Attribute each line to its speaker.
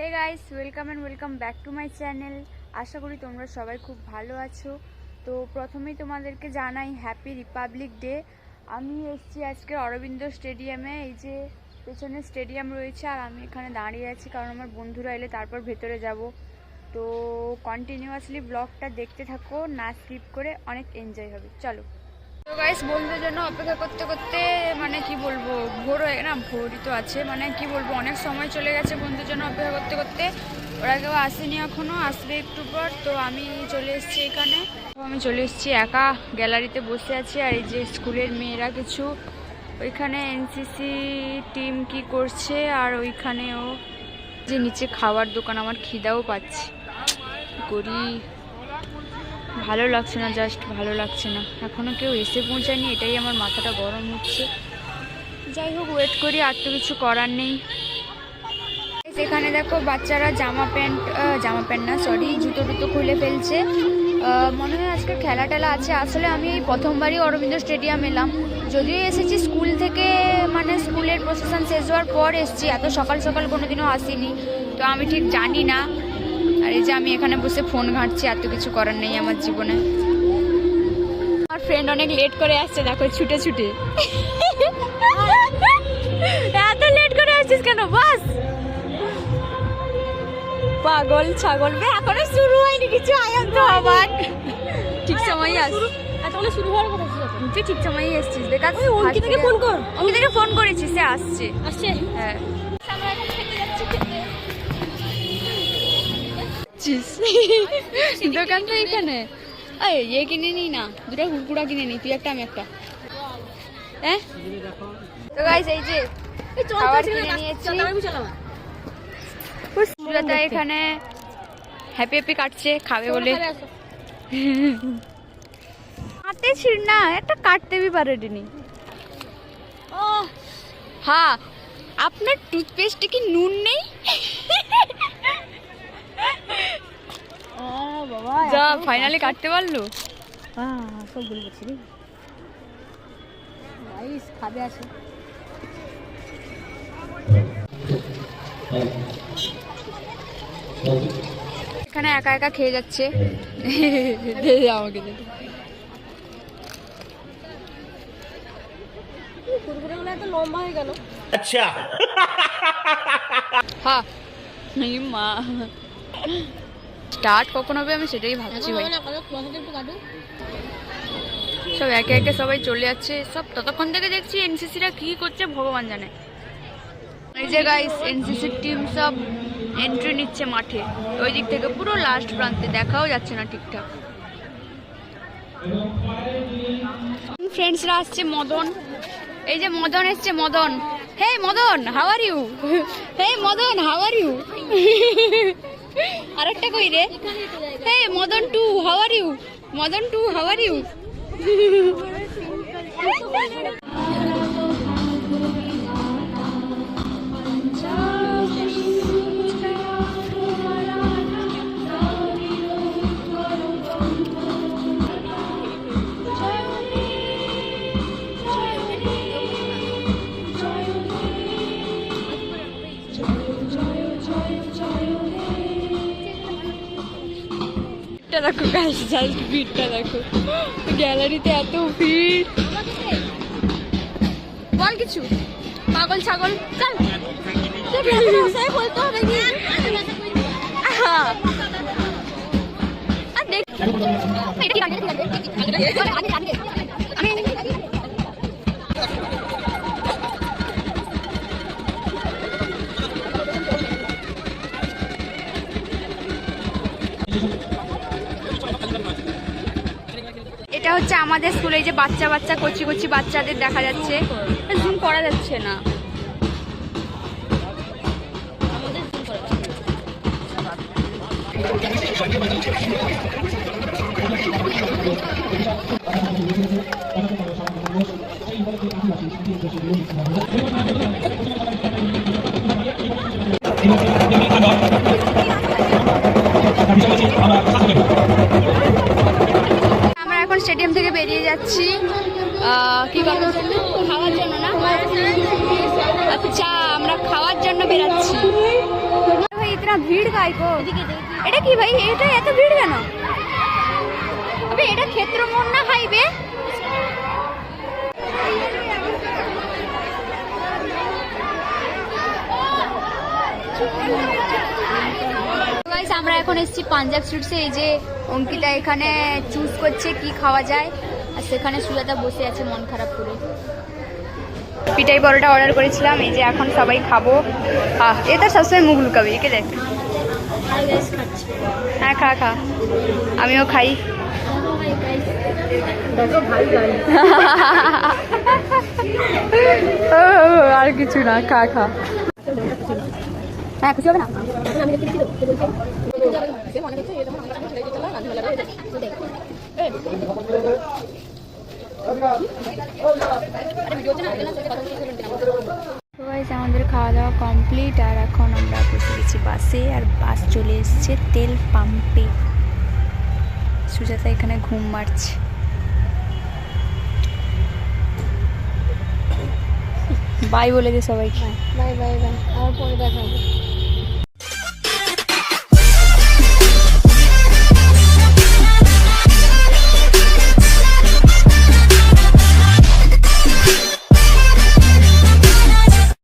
Speaker 1: Hey guys welcome and welcome back to my channel আশা করি তোমরা সবাই খুব ভালো আছো। তো প্রথমেই তোমাদেরকে জানাই হ্যাপি রিপাবলিক ডে আমি এসেছি আজকে অরবিন্দ স্টেডিয়ামে এই যে পেছনে স্টেডিয়াম রয়েছে আর আমি এখানে দাঁড়িয়ে আছি কারণ আমার বন্ধুরা এলে তারপর ভেতরে যাব। তো কন্টিনিউয়াসলি ব্লগটা দেখতে থাকো, না স্কিপ করে অনেক এনজয় হবে। চলো। তো গাইস বন্ধুদের জন্য অপেক্ষা করতে করতে মানে কি বলব, ভোর হয়ে, না, ভোরই তো আছে মানে কি বলব, অনেক সময় চলে গেছে বন্ধুদের জন্য অপেক্ষা করতে করতে। ওরা কেউ আসেনি এখনও, আসবে একটু পর, তো আমি চলে এসেছি এখানে। আমি চলে এসেছি একা, গ্যালারিতে বসে আছি, আর এই যে স্কুলের মেয়েরা কিছু, ওইখানে এনসিসি টিম কি করছে, আর ওইখানেও যে নিচে খাওয়ার দোকান, আমার খিদাও পাচ্ছে। করি ভালো লাগছে না জাস্ট ভালো লাগছে না। এখনও কেউ এসে পৌঁছায়নি, এটাই আমার মাথাটা গরম হচ্ছে। যাই হোক ওয়েট করি, আর তো কিছু করার নেই। সেখানে দেখো, বাচ্চারা জামা প্যান্ট জামা প্যান্ট না সরি জুতো টুতো খুলে ফেলছে। মনে হয় আজকে খেলা টেলা আছে। আসলে আমি এই প্রথমবারই অরবিন্দ স্টেডিয়াম এলাম। যদিও এসেছি স্কুল থেকে মানে স্কুলের প্রসেশন শেষ হওয়ার পর এসেছি। এত সকাল সকাল কোনোদিনও আসিনি। তো আমি ঠিক জানি না। আর এই যে আমি এখানে বসে ফোন ঘাঁটছি এত কিছু করার নেই আমার জীবনে। আমার ফ্রেন্ড অনেক লেট করে আসছে দেখো ছুটে ছুটে। এত লেট করে আসছিস কেন? বাস! পাগল ছাগল। বে এখনও শুরু হয়নি কিছু আয়াম তো আবার। ঠিক সময় আস
Speaker 2: এতক্ষণে শুরু হওয়ার কথা ছিল
Speaker 1: তুই ঠিক সময়ই এসছিস বেকার
Speaker 2: ওই অঙ্কিতাকে ফোন কর।
Speaker 1: অঙ্কিতাকে ফোন করেছি সে আসছে।
Speaker 2: আসছে?
Speaker 1: হ্যাঁ। দোকান তো এখানে। এই ইয়ে কিনে নি না দুটো কুকুরা কিনে নি তুই একটা আমি একটা। হ্যাঁ তো গাইস এই যে খাবার কিনে নিয়েছি।
Speaker 2: চল, তাড়াতাড়ি চল আমার।
Speaker 1: সুজাতা এখানে হ্যাপি হ্যাপি কাটছে খাবে বলে। ছিড় না কাটতে পারেনি হ্যাঁ আপনার টুথপেস্টে কি নুন নেই? যা ফাইনালি কাটতে পারল?
Speaker 2: সব ভুল করছি রে খাবে আছে
Speaker 1: এখানে একা একা খেয়ে যাচ্ছে। আমাকে
Speaker 2: লম্বা হয়ে গেল
Speaker 3: আচ্ছা
Speaker 1: হ্যাঁ মা। স্টার্ট কখন হবে আমি সেটাই ভাবছি ভাই। সব একে একে সবাই চলে যাচ্ছে। সব ততক্ষণ থেকে দেখছি এনসিসিরা কি করছে ভগবান জানে। এই যে গাইস এনসিসির টিম সব এন্ট্রি নিচ্ছে মাঠে। ওই দিক থেকে পুরো লাস্ট প্রান্তে, দেখাও যাচ্ছে না ঠিকঠাক। ফ্রেন্ডসরা আসছে, মদন। এই যে মদন এসছে, Madan. Hey Madan how are you hey Madan how are you আরেকটা কই রে? Hey Madan two how are you Madan two how are you দেখো গাইস জাস্ট ভিড়টা দেখো গ্যালারিতে এত ভিড় বল কিছু পাগল ছাগল চল
Speaker 2: বলতে হবে
Speaker 1: দেখ হচ্ছে আমাদের স্কুলে যে বাচ্চা বাচ্চা, কচি কচি বাচ্চাদের দেখা যাচ্ছে। জুম করা যাচ্ছে না।
Speaker 2: আমাদের zoom
Speaker 1: স্টেডিয়াম থেকে বেরিয়ে যাচ্ছি। কি করার খাওয়ার জন্য না? আচ্ছা আমরা খাওয়ার জন্য বেরাচ্ছি। ভাই, ইতনা ভিড়
Speaker 2: গাই গো।
Speaker 1: এটা কি ভাই? এটা এত ভিড় কেন? এটা ক্ষেত্র মন না হাইবে Thank গাইস আমরা এখন এসেছি পাঞ্জাব স্ট্রিটসে এই যে অঙ্কিতা এখানে চুজ করছে কি খাওয়া যায়। আর সেখানে সুজাতা বসে আছে মন খারাপ করে। পিটাই পরোটা অর্ডার করেছিলাম এই যে এখন সবাই খাব। আহ এটা সবসময় মুখ লুকাবি একে দেখ। হ্যাঁ খা খা। আমিও খাই। আর কিছু না খা খা। হ্যাঁ কিছু হবে না?
Speaker 2: দেখ আরে
Speaker 1: আমাদের খাওয়া দাওয়া কমপ্লিট আর এখন আমরা বসে গেছি বাসে আর বাস চলে এসেছে তেল পাম্পে। সুজাতা এখানে ঘুম মারছে। বাই বলে দে সবাইকে।
Speaker 2: Bye bye bye